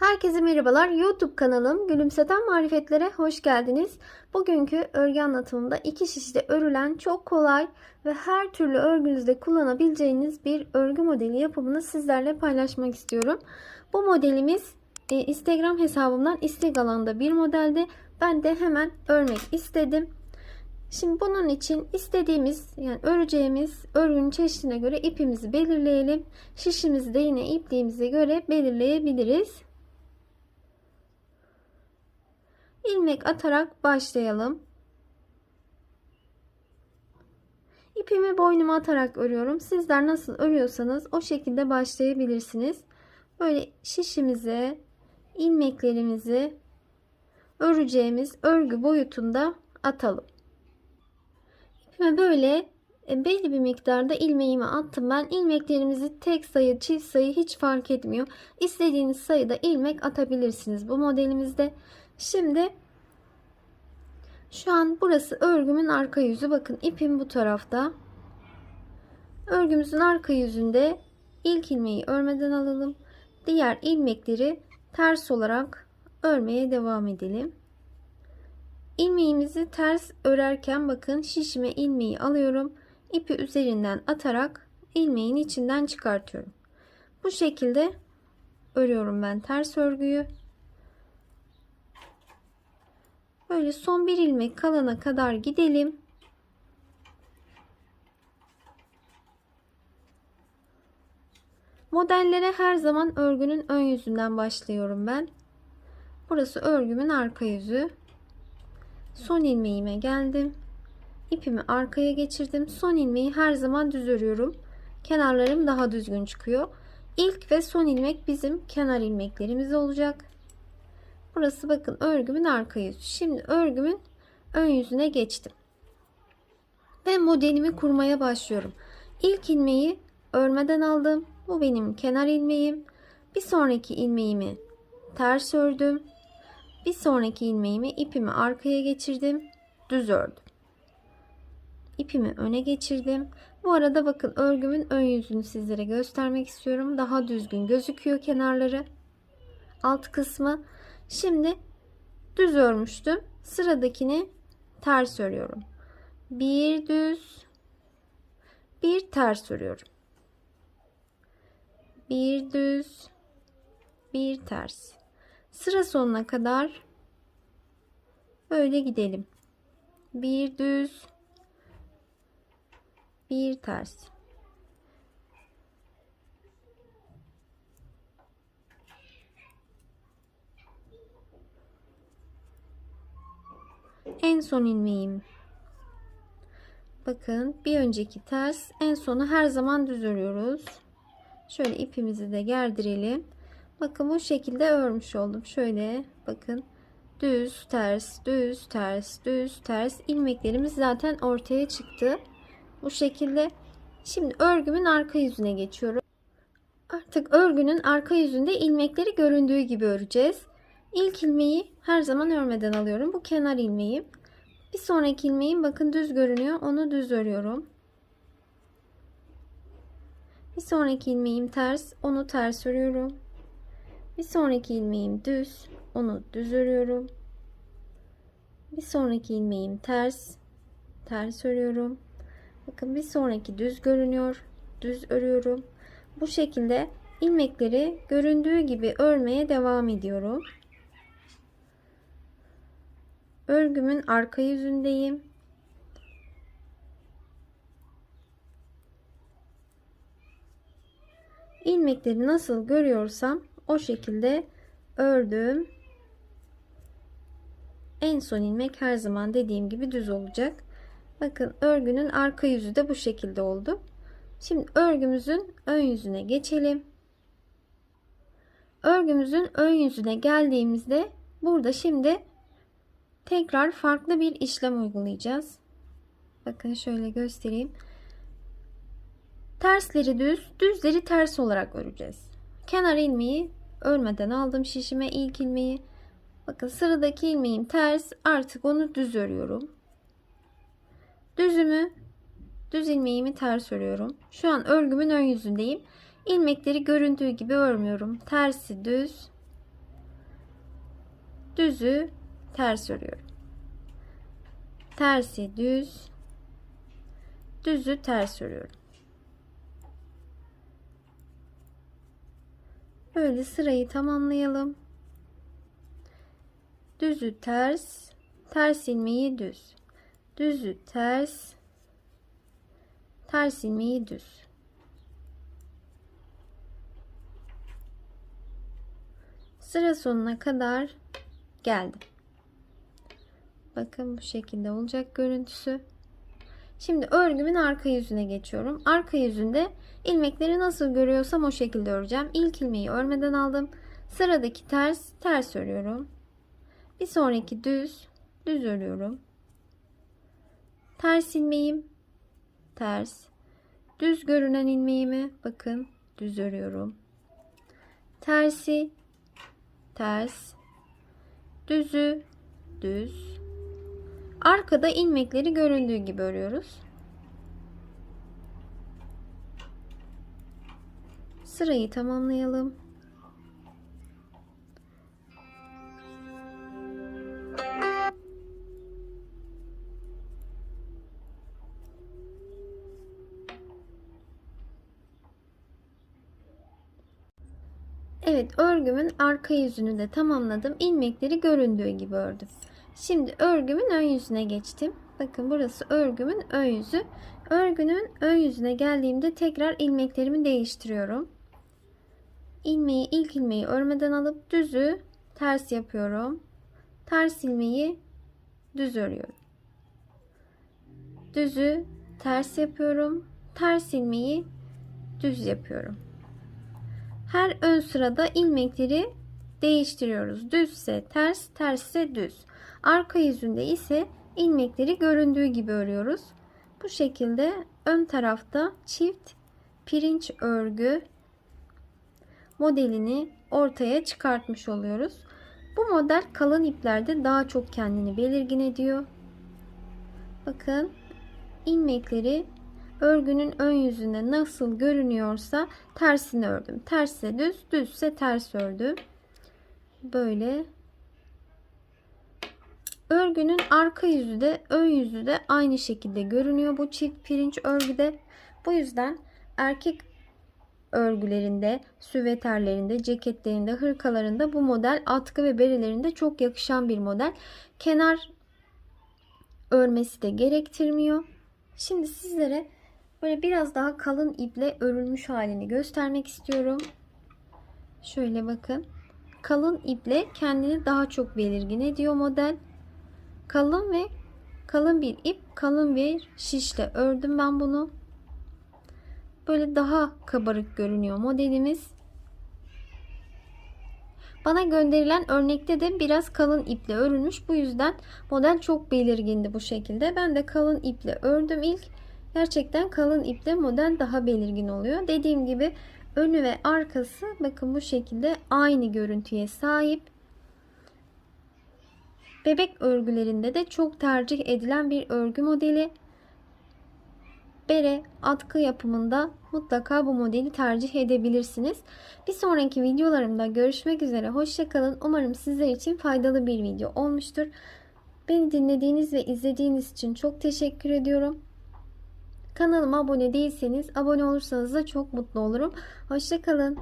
Herkese merhabalar. YouTube kanalım Gülümseten Marifetlere hoş geldiniz. Bugünkü örgü anlatımında iki şişte örülen çok kolay ve her türlü örgünüzde kullanabileceğiniz bir örgü modeli yapımını sizlerle paylaşmak istiyorum. Bu modelimiz e, Instagram hesabımdan istek alanda bir modelde. Ben de hemen örmek istedim. Şimdi bunun için istediğimiz yani öreceğimiz örgünün çeşidine göre ipimizi belirleyelim. Şişimizi de yine ipliğimize göre belirleyebiliriz. İlmek atarak başlayalım. İpimi boynuma atarak örüyorum. Sizler nasıl örüyorsanız o şekilde başlayabilirsiniz. Böyle şişimize ilmeklerimizi öreceğimiz örgü boyutunda atalım. İpime böyle e, belli bir miktarda ilmeğimi attım. Ben ilmeklerimizi tek sayı, çift sayı hiç fark etmiyor. İstediğiniz sayıda ilmek atabilirsiniz bu modelimizde. Şimdi şu an burası örgümün arka yüzü. Bakın ipim bu tarafta. Örgümüzün arka yüzünde ilk ilmeği örmeden alalım. Diğer ilmekleri ters olarak örmeye devam edelim. İlmeğimizi ters örerken bakın şişime ilmeği alıyorum. İpi üzerinden atarak ilmeğin içinden çıkartıyorum. Bu şekilde örüyorum ben ters örgüyü. Böyle son bir ilmek kalana kadar gidelim. Modellere her zaman örgünün ön yüzünden başlıyorum ben. Burası örgümün arka yüzü. Son ilmeğime geldim. İpimi arkaya geçirdim. Son ilmeği her zaman düz örüyorum. Kenarlarım daha düzgün çıkıyor. İlk ve son ilmek bizim kenar ilmeklerimiz olacak. Burası bakın örgümün arka yüzü. Şimdi örgümün ön yüzüne geçtim. Ve modelimi kurmaya başlıyorum. İlk ilmeği örmeden aldım. Bu benim kenar ilmeğim. Bir sonraki ilmeğimi ters ördüm. Bir sonraki ilmeğimi ipimi arkaya geçirdim. Düz ördüm. İpimi öne geçirdim. Bu arada bakın örgümün ön yüzünü sizlere göstermek istiyorum. Daha düzgün gözüküyor kenarları. Alt kısmı. Şimdi düz örmüştüm. Sıradakini ters örüyorum. Bir düz, bir ters örüyorum. Bir düz, bir ters. Sıra sonuna kadar böyle gidelim. Bir düz, bir ters. En son ilmeğim. Bakın bir önceki ters en sonu her zaman düz örüyoruz. Şöyle ipimizi de gerdirelim. Bakın bu şekilde örmüş oldum. Şöyle bakın düz ters düz ters düz ters ilmeklerimiz zaten ortaya çıktı. Bu şekilde şimdi örgümün arka yüzüne geçiyorum. Artık örgünün arka yüzünde ilmekleri göründüğü gibi öreceğiz. İlk ilmeği her zaman örmeden alıyorum. Bu kenar ilmeğim. Bir sonraki ilmeğim bakın düz görünüyor. Onu düz örüyorum. Bir sonraki ilmeğim ters. Onu ters örüyorum. Bir sonraki ilmeğim düz. Onu düz örüyorum. Bir sonraki ilmeğim ters. Ters örüyorum. Bakın bir sonraki düz görünüyor. Düz örüyorum. Bu şekilde ilmekleri göründüğü gibi örmeye devam ediyorum. Örgümün arka yüzündeyim. ilmekleri nasıl görüyorsam o şekilde ördüm. En son ilmek her zaman dediğim gibi düz olacak. Bakın örgünün arka yüzü de bu şekilde oldu. Şimdi örgümüzün ön yüzüne geçelim. Örgümüzün ön yüzüne geldiğimizde burada şimdi tekrar farklı bir işlem uygulayacağız. Bakın şöyle göstereyim. Tersleri düz, düzleri ters olarak öreceğiz. Kenar ilmeği örmeden aldım şişime ilk ilmeği. Bakın sıradaki ilmeğim ters. Artık onu düz örüyorum. Düzümü düz ilmeğimi ters örüyorum. Şu an örgümün ön yüzündeyim. İlmekleri göründüğü gibi örmüyorum. Tersi düz, düzü ters örüyorum. Tersi düz, düzü ters örüyorum. Böyle sırayı tamamlayalım. Düzü ters, ters ilmeği düz. Düzü ters, ters ilmeği düz. Sıra sonuna kadar geldim. Bakın bu şekilde olacak görüntüsü. Şimdi örgümün arka yüzüne geçiyorum. Arka yüzünde ilmekleri nasıl görüyorsam o şekilde öreceğim. İlk ilmeği örmeden aldım. Sıradaki ters, ters örüyorum. Bir sonraki düz, düz örüyorum. Ters ilmeğim, ters. Düz görünen ilmeğimi bakın düz örüyorum. Tersi, ters. Düzü, düz. Arkada ilmekleri göründüğü gibi örüyoruz. Sırayı tamamlayalım. Evet örgümün arka yüzünü de tamamladım. İlmekleri göründüğü gibi ördüm. Şimdi örgümün ön yüzüne geçtim. Bakın burası örgümün ön yüzü. Örgünün ön yüzüne geldiğimde tekrar ilmeklerimi değiştiriyorum. İlmeği ilk ilmeği örmeden alıp düzü ters yapıyorum. Ters ilmeği düz örüyorum. Düzü ters yapıyorum. Ters ilmeği düz yapıyorum. Her ön sırada ilmekleri değiştiriyoruz. Düzse ters, tersse düz. Arka yüzünde ise ilmekleri göründüğü gibi örüyoruz. Bu şekilde ön tarafta çift pirinç örgü modelini ortaya çıkartmış oluyoruz. Bu model kalın iplerde daha çok kendini belirgin ediyor. Bakın ilmekleri örgünün ön yüzünde nasıl görünüyorsa tersini ördüm. Tersse düz, düzse ters ördüm. Böyle Örgünün arka yüzü de ön yüzü de aynı şekilde görünüyor bu çift pirinç örgüde. Bu yüzden erkek örgülerinde, süveterlerinde, ceketlerinde, hırkalarında bu model atkı ve berelerinde çok yakışan bir model. Kenar örmesi de gerektirmiyor. Şimdi sizlere böyle biraz daha kalın iple örülmüş halini göstermek istiyorum. Şöyle bakın. Kalın iple kendini daha çok belirgin ediyor model. Kalın ve kalın bir ip kalın bir şişle ördüm ben bunu. Böyle daha kabarık görünüyor modelimiz. Bana gönderilen örnekte de biraz kalın iple örülmüş. Bu yüzden model çok belirgindi bu şekilde. Ben de kalın iple ördüm ilk. Gerçekten kalın iple model daha belirgin oluyor. Dediğim gibi önü ve arkası bakın bu şekilde aynı görüntüye sahip Bebek örgülerinde de çok tercih edilen bir örgü modeli. Bere atkı yapımında mutlaka bu modeli tercih edebilirsiniz. Bir sonraki videolarımda görüşmek üzere. Hoşçakalın. Umarım sizler için faydalı bir video olmuştur. Beni dinlediğiniz ve izlediğiniz için çok teşekkür ediyorum. Kanalıma abone değilseniz abone olursanız da çok mutlu olurum. Hoşçakalın.